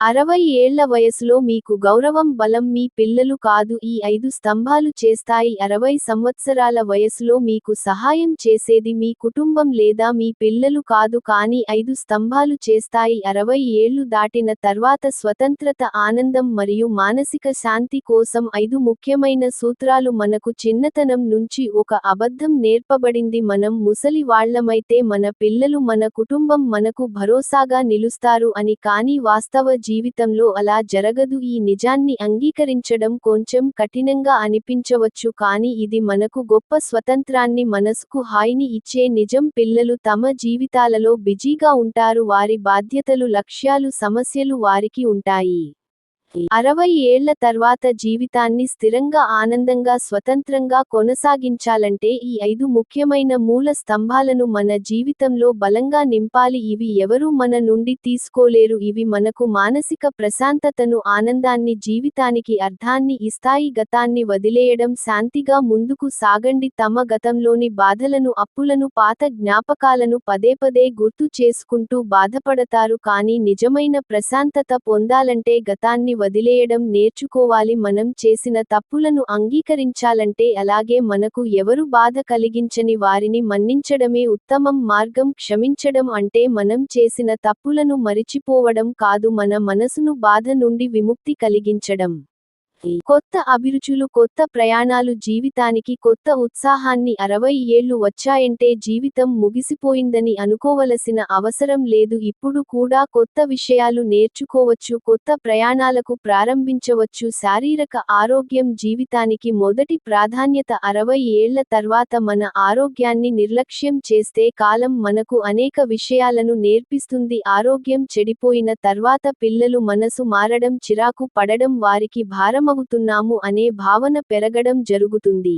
అరవై ఏళ్ళ వయసులో మీకు గౌరవం బలం మీ పిల్లలు కాదు. ఈ ఐదు స్తంభాలు చేస్తాయి. అరవై సంవత్సరాల వయసులో మీకు సహాయం చేసేది మీ కుటుంబం లేదా మీ పిల్లలు కాదు. కానీ ఐదు స్తంభాలు చేస్తాయి. అరవై ఏళ్ళు దాటిన తర్వాత స్వతంత్రత ఆనందం మరియు మానసిక శాంతి కోసం ఐదు ముఖ్యమైన సూత్రాలు మనకు చిన్నతనం నుంచి ఒక అబద్ధం నేర్పబడింది. మనం ముసలి వాళ్ళమైతే మన పిల్లలు మన కుటుంబం మనకు భరోసాగా నిలుస్తారు అని కానీ వాస్తవ జీవితంలో అలా జరగదు. ఈ నిజాన్ని అంగీకరించడం కొంచెం కఠినంగా అనిపించవచ్చు కానీ ఇది మనకు గొప్ప స్వతంత్రాన్ని మనసుకు హాయిని ఇచ్చే నిజం. పిల్లలు తమ జీవితాలలో బిజీగా ఉంటారు. వారి బాధ్యతలు లక్ష్యాలు సమస్యలు వారికి ఉంటాయి. అరవై ఏళ్ళ తర్వాత జీవితాన్ని స్థిరంగా ఆనందంగా స్వతంత్రంగా కొనసాగించాలంటే ఈ ఐదు ముఖ్యమైన మూల స్తంభాలను మన జీవితంలో బలంగా నింపాలి. ఇవి ఎవరూ మన నుండి తీసుకోలేరు. ఇవి మనకు మానసిక ప్రశాంతతను ఆనందాన్ని జీవితానికి అర్థాన్ని ఇస్తాయి గతాన్ని వదిలేయడం శాంతిగా ముందుకు సాగండి. తమ గతంలోని బాధలను అప్పులను పాత జ్ఞాపకాలను పదే పదే గుర్తు చేసుకుంటూ బాధపడతారు. కానీ నిజమైన ప్రశాంతత పొందాలంటే గతాన్ని వదిలేయడం నేర్చుకోవాలి. మనం చేసిన తప్పులను అంగీకరించాలంటే అలాగే మనకు ఎవరు బాధ కలిగించని వారిని మన్నించడమే ఉత్తమం. మార్గం క్షమించడం అంటే మనం చేసిన తప్పులను మరిచిపోవడం కాదు. మన మనసును బాధ నుండి విముక్తి కలిగించడం. కొత్త అభిరుచులు కొత్త ప్రయాణాలు జీవితానికి కొత్త ఉత్సాహాన్ని అరవై ఏళ్ళు వచ్చాయంటే జీవితం ముగిసిపోయిందని అనుకోవలసిన అవసరం లేదు. ఇప్పుడు కూడా కొత్త విషయాలు నేర్చుకోవచ్చు కొత్త ప్రయాణాలకు ప్రారంభించవచ్చు. శారీరక ఆరోగ్యం జీవితానికి మొదటి ప్రాధాన్యత అరవై ఏళ్ళ తర్వాత మన ఆరోగ్యాన్ని నిర్లక్ష్యం చేస్తే కాలం మనకు అనేక విషయాలను నేర్పిస్తుంది. ఆరోగ్యం చెడిపోయిన తర్వాత పిల్లలు మనసు మారడం చిరాకు పడడం వారికి భారమవుతున్నాము అనే భావన పెరగడం జరుగుతుంది.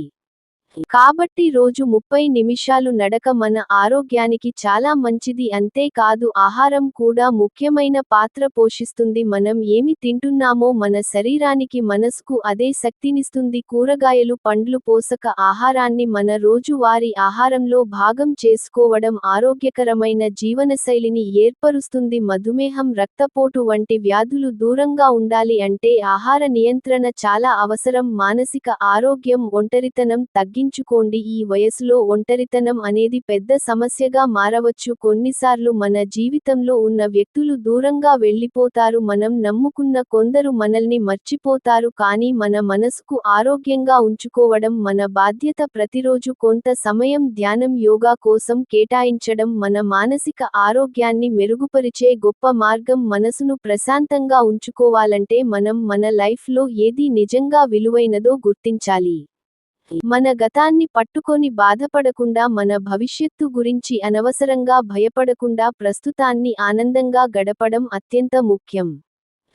కాబట్టి రోజు ముప్పై నిమిషాలు నడక మన ఆరోగ్యానికి చాలా మంచిది అంతేకాదు ఆహారం కూడా ముఖ్యమైన పాత్ర పోషిస్తుంది మనం ఏమి తింటున్నామో మన శరీరానికి మనసుకు అదే శక్తినిస్తుంది కూరగాయలు పండ్లు పోషక ఆహారాన్ని మన రోజువారీ ఆహారంలో భాగం చేసుకోవడం ఆరోగ్యకరమైన జీవనశైలిని ఏర్పరుస్తుంది మధుమేహం రక్తపోటు వంటి వ్యాధులు దూరంగా ఉండాలి అంటే ఆహార నియంత్రణ చాలా అవసరం మానసిక ఆరోగ్యం ఒంటరితనం తగ్గి ఊహించుకోండి ఈ వయసులో ఒంటరితనం అనేది పెద్ద సమస్యగా మారవచ్చు. కొన్నిసార్లు మన జీవితంలో ఉన్న వ్యక్తులు దూరంగా వెళ్ళిపోతారు మనం నమ్ముకున్న కొందరు మనల్ని మర్చిపోతారు కానీ మన మనసుకు ఆరోగ్యంగా ఉంచుకోవడం మన బాధ్యత ప్రతిరోజు కొంత సమయం ధ్యానం యోగా కోసం కేటాయించడం మన మానసిక ఆరోగ్యాన్ని మెరుగుపరిచే గొప్ప మార్గం మనసును ప్రశాంతంగా ఉంచుకోవాలంటే మనం మన లైఫ్లో ఏది నిజంగా విలువైనదో గుర్తించాలి. మన గతాన్ని పట్టుకొని బాధపడకుండా మన భవిష్యత్తు గురించి అనవసరంగా భయపడకుండా ప్రస్తుతాన్ని ఆనందంగా గడపడం అత్యంత ముఖ్యం.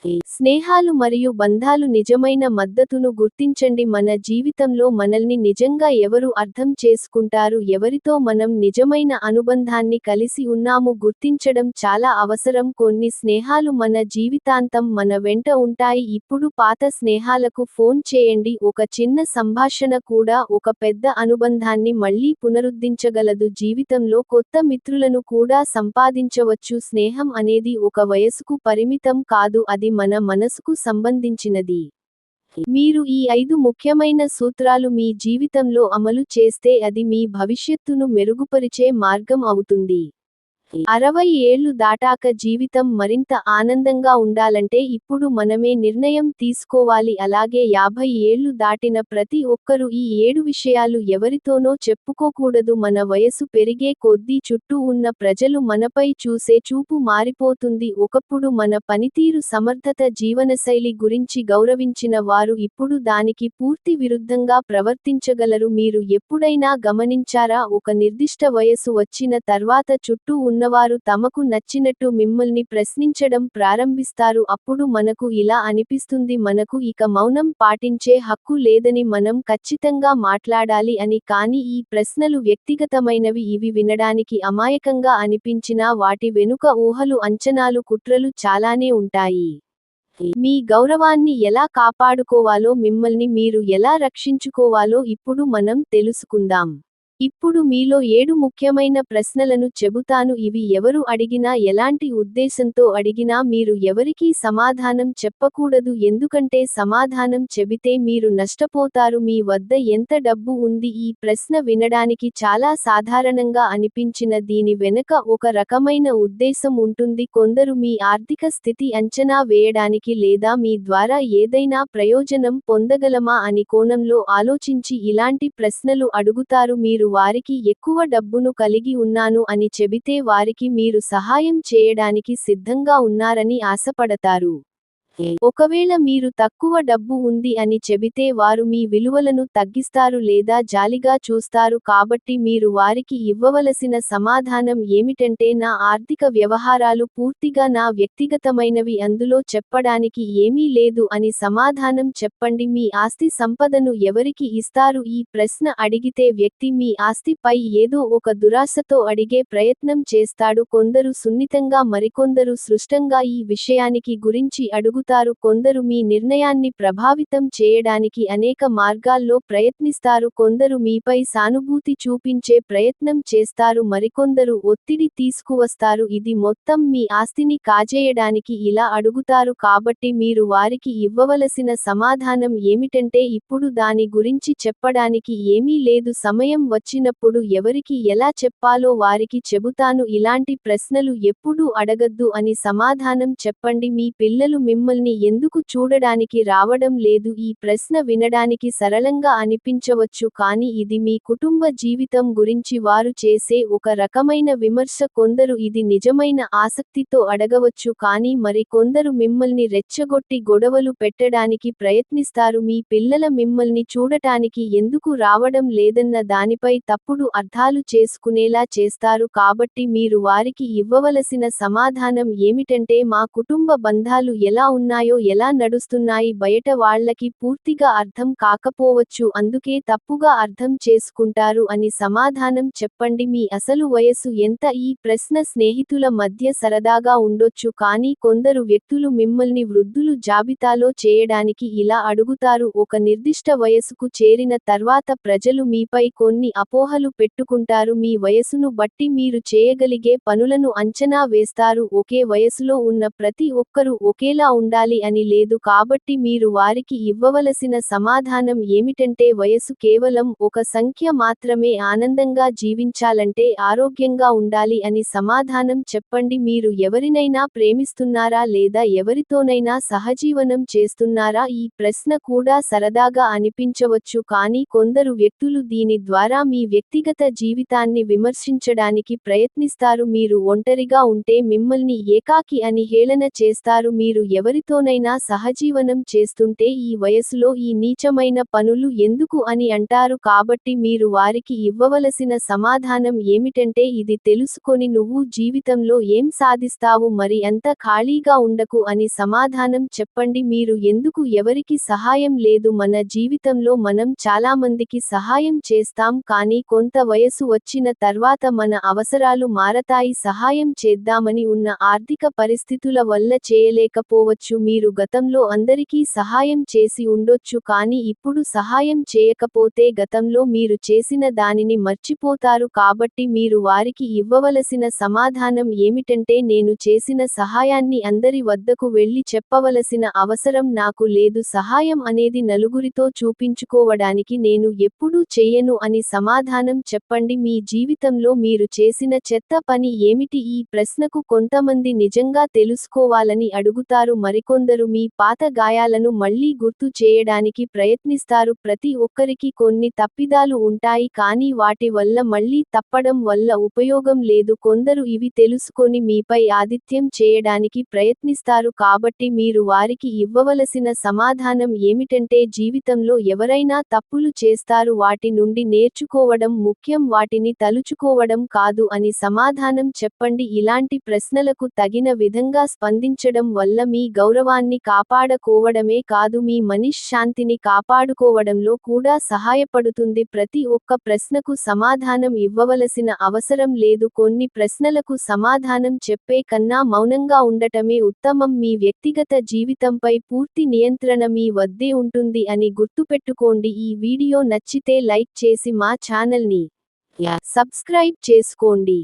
స్నేహాలు మరియు బంధాలు నిజమైన మద్దతును గుర్తించండి. మన జీవితంలో మనల్ని నిజంగా ఎవరు అర్థం చేసుకుంటారు ఎవరితో మనం నిజమైన అనుబంధాన్ని కలిసి ఉన్నాము గుర్తించడం చాలా అవసరం. కొన్ని స్నేహాలు మన జీవితాంతం మన వెంట ఉంటాయి. ఇప్పుడు పాత స్నేహాలకు ఫోన్ చేయండి. ఒక చిన్న సంభాషణ కూడా ఒక పెద్ద అనుబంధాన్ని మళ్ళీ పునరుద్ధరించగలదు. జీవితంలో కొత్త మిత్రులను కూడా సంపాదించవచ్చు. స్నేహం అనేది ఒక వయసుకు పరిమితం కాదు. అది మన మనసుకు సంబంధించినది. మీరు ఈ ఐదు ముఖ్యమైన సూత్రాలు మీ జీవితంలో అమలు చేస్తే అది మీ భవిష్యత్తును మెరుగుపరిచే మార్గం అవుతుంది. అరవై ఏళ్ళు దాటాక జీవితం మరింత ఆనందంగా ఉండాలంటే ఇప్పుడు మనమే నిర్ణయం తీసుకోవాలి. అలాగే యాభై ఏళ్ళు దాటిన ప్రతి ఒక్కరూ ఈ ఏడు విషయాలు ఎవరితోనో చెప్పుకోకూడదు. మన వయసు పెరిగే కొద్దీ చుట్టూ ఉన్న ప్రజలు మనపై చూసే చూపు మారిపోతుంది. ఒకప్పుడు మన పనితీరు సమర్థత జీవనశైలి గురించి గౌరవించిన వారు ఇప్పుడు దానికి పూర్తి విరుద్ధంగా ప్రవర్తించగలరు. మీరు ఎప్పుడైనా గమనించారా? ఒక నిర్దిష్ట వయసు వచ్చిన తర్వాత చుట్టూ ఉన్నవారు తమకు నచ్చినట్టు మిమ్మల్ని ప్రశ్నించడం ప్రారంభిస్తారు. అప్పుడు మనకు ఇలా అనిపిస్తుంది మనకు ఇక మౌనం పాటించే హక్కు లేదని మనం ఖచ్చితంగా మాట్లాడాలి అని. కానీ ఈ ప్రశ్నలు వ్యక్తిగతమైనవి ఇవి వినడానికి అమాయకంగా అనిపించినా వాటి వెనుక ఊహలు అంచనాలు కుట్రలు చాలానే ఉంటాయి. మీ గౌరవాన్ని ఎలా కాపాడుకోవాలో మిమ్మల్ని మీరు ఎలా రక్షించుకోవాలో ఇప్పుడు మనం తెలుసుకుందాం. ఇప్పుడు మీలో ఏడు ముఖ్యమైన ప్రశ్నలను చెబుతాను. ఇవి ఎవరు అడిగినా ఎలాంటి ఉద్దేశంతో అడిగినా మీరు ఎవరికీ సమాధానం చెప్పకూడదు. ఎందుకంటే సమాధానం చెబితే మీరు నష్టపోతారు. మీ వద్ద ఎంత డబ్బు ఉంది? ఈ ప్రశ్న వినడానికి చాలా సాధారణంగా అనిపించిన దీని వెనుక ఒక రకమైన ఉద్దేశం ఉంటుంది. కొందరు మీ ఆర్థిక స్థితి అంచనా వేయడానికి లేదా మీ ద్వారా ఏదైనా ప్రయోజనం పొందగలమా అని కోణంలో ఆలోచించి ఇలాంటి ప్రశ్నలు అడుగుతారు. మీరు వారికి ఎక్కువ డబ్బును కలిగి ఉన్నాను అని చెబితే వారికి మీరు సహాయం చేయడానికి సిద్ధంగా ఉన్నారని ఆశపడతారు. ఒకవేళ మీరు తక్కువ డబ్బు ఉంది అని చెబితే వారు మీ విలువలను తగ్గిస్తారు లేదా జాలిగా చూస్తారు కాబట్టి మీరు వారికి ఇవ్వవలసిన సమాధానం ఏమిటంటే నా ఆర్థిక వ్యవహారాలు పూర్తిగా నా వ్యక్తిగతమైనవి అందులో చెప్పడానికి ఏమీ లేదు అని సమాధానం చెప్పండి. మీ ఆస్తి సంపదను ఎవరికి ఇస్తారు? ఈ ప్రశ్న అడిగితే వ్యక్తి మీ ఆస్తిపై ఏదో ఒక దురాశతో అడిగే ప్రయత్నం చేస్తాడు. కొందరు సున్నితంగా మరికొందరు సృష్టంగా ఈ విషయానికి గురించి అడుగుతారు. కొందరు మీ నిర్ణయాన్ని ప్రభావితం చేయడానికి అనేక మార్గాల్లో ప్రయత్నిస్తారు. కొందరు మీపై సానుభూతి చూపించే ప్రయత్నం చేస్తారు. మరికొందరు ఒత్తిడి తీసుకువస్తారు. ఇది మొత్తం మీ ఆస్తిని కాజేయడానికి ఇలా అడుగుతారు. కాబట్టి మీరు వారికి ఇవ్వవలసిన సమాధానం ఏమిటంటే ఇప్పుడు దాని గురించి చెప్పడానికి ఏమీ లేదు. సమయం వచ్చినప్పుడు ఎవరికి ఎలా చెప్పాలో వారికి చెబుతాను. ఇలాంటి ప్రశ్నలు ఎప్పుడూ అడగద్దు అని సమాధానం చెప్పండి. మీ పిల్లలు మిమ్మల్ని ఎందుకు చూడడానికి రావడం లేదు? ఈ ప్రశ్న వినడానికి సరళంగా అనిపించవచ్చు కానీ ఇది మీ కుటుంబ జీవితం గురించి వారు చేసే ఒక రకమైన విమర్శ. కొందరు ఇది నిజమైన ఆసక్తితో అడగవచ్చు కానీ మరి కొందరు మిమ్మల్ని రెచ్చగొట్టి గొడవలు పెట్టడానికి ప్రయత్నిస్తారు. మీ పిల్లల మిమ్మల్ని చూడటానికి ఎందుకు రావడం లేదన్న దానిపై తప్పుడు అర్థాలు చేసుకునేలా చేస్తారు. కాబట్టి మీరు వారికి ఇవ్వవలసిన సమాధానం ఏమిటంటే మా కుటుంబ బంధాలు ఎలా ఉన్నాయి ఎలా నడుస్తున్నాయి బయట వాళ్ళకి పూర్తిగా అర్థం కాకపోవచ్చు అందుకే తప్పుగా అర్థం చేసుకుంటారు అని సమాధానం చెప్పండి. మీ అసలు వయసు ఎంత? ఈ ప్రశ్న స్నేహితుల మధ్య సరదాగా ఉండొచ్చు కానీ కొందరు వ్యక్తులు మిమ్మల్ని వృద్ధులు జాబితాలో చేయడానికి ఇలా అడుగుతారు. ఒక నిర్దిష్ట వయసుకు చేరిన తర్వాత ప్రజలు మీపై కొన్ని అపోహలు పెట్టుకుంటారు. మీ వయసును బట్టి మీరు చేయగలిగే పనులను అంచనా వేస్తారు. ఒకే వయసులో ఉన్న ప్రతి ఒక్కరూ ఒకేలా ఉండాలి అని లేదు కాబట్టి మీరు వారికి ఇవ్వవలసిన సమాధానం ఏమిటంటే వయసు కేవలం ఒక సంఖ్య మాత్రమే ఆనందంగా జీవించాలంటే ఆరోగ్యంగా ఉండాలి అని సమాధానం చెప్పండి. మీరు ఎవరినైనా ప్రేమిస్తున్నారా లేదా ఎవరితోనైనా సహజీవనం చేస్తున్నారా? ఈ ప్రశ్న కూడా సరదాగా అనిపించవచ్చు కానీ కొందరు వ్యక్తులు దీని ద్వారా మీ వ్యక్తిగత జీవితాన్ని విమర్శించడానికి ప్రయత్నిస్తారు. మీరు ఒంటరిగా ఉంటే మిమ్మల్ని ఏకాకి అని హేళన చేస్తారు. మీరు ఎవరి ఎవరితోనైనా సహజీవనం చేస్తుంటే ఈ వయసులో ఈ నీచమైన పనులు ఎందుకు అని అంటారు కాబట్టి మీరు వారికి ఇవ్వవలసిన సమాధానం ఏమిటంటే ఇది తెలుసుకొని నువ్వు జీవితంలో ఏం సాధిస్తావు మరి అంత ఖాళీగా ఉండకు అని సమాధానం చెప్పండి. మీరు ఎందుకు ఎవరికి సహాయం లేదు? మన జీవితంలో మనం చాలామందికి సహాయం చేస్తాం కానీ కొంత వయసు వచ్చిన తర్వాత మన అవసరాలు మారతాయి. సహాయం చేద్దామని ఉన్న ఆర్థిక పరిస్థితుల వల్ల చేయలేకపోవచ్చు. మీరు గతంలో అందరికీ సహాయం చేసి ఉండొచ్చు కానీ ఇప్పుడు సహాయం చేయకపోతే గతంలో మీరు చేసిన దానిని మర్చిపోతారు కాబట్టి మీరు వారికి ఇవ్వవలసిన సమాధానం ఏమిటంటే నేను చేసిన సహాయాన్ని అందరి వద్దకు వెళ్ళి చెప్పవలసిన అవసరం నాకు లేదు. సహాయం అనేది నలుగురితో చూపించుకోవడానికి నేను ఎప్పుడూ చెయ్యను అని సమాధానం చెప్పండి. మీ జీవితంలో మీరు చేసిన చెత్త పని ఏమిటి? ఈ ప్రశ్నకు కొంతమంది నిజంగా తెలుసుకోవాలని అడుగుతారు. మరి మరికొందరు మీ పాత గాయాలను మళ్ళీ గుర్తు చేయడానికి ప్రయత్నిస్తారు. ప్రతి ఒక్కరికి కొన్ని తప్పిదాలు ఉంటాయి కానీ వాటి వల్ల మళ్ళీ తప్పడం వల్ల ఉపయోగం లేదు. కొందరు ఇవి తెలుసుకొని మీపై ఆదిత్యం చేయడానికి ప్రయత్నిస్తారు కాబట్టి మీరు వారికి ఇవ్వవలసిన సమాధానం ఏమిటంటే జీవితంలో ఎవరైనా తప్పులు చేస్తారు. వాటి నుండి నేర్చుకోవడం ముఖ్యం వాటిని తలుచుకోవడం కాదు అని సమాధానం చెప్పండి. ఇలాంటి ప్రశ్నలకు తగిన విధంగా స్పందించడం వల్ల మీ గౌరవాన్ని కాపాడుకోవడమే కాదు మీ మనశ్శాంతిని కాపాడుకోవడంలో కూడా సహాయపడుతుంది. ప్రతి ఒక్క ప్రశ్నకు సమాధానం ఇవ్వవలసిన అవసరం లేదు. కొన్ని ప్రశ్నలకు సమాధానం చెప్పే కన్నా మౌనంగా ఉండటమే ఉత్తమం. మీ వ్యక్తిగత జీవితంపై పూర్తి నియంత్రణ మీ వద్దే ఉంటుంది అని గుర్తుపెట్టుకోండి. ఈ వీడియో నచ్చితే లైక్ చేసి మా ఛానల్ని సబ్స్క్రైబ్ చేసుకోండి.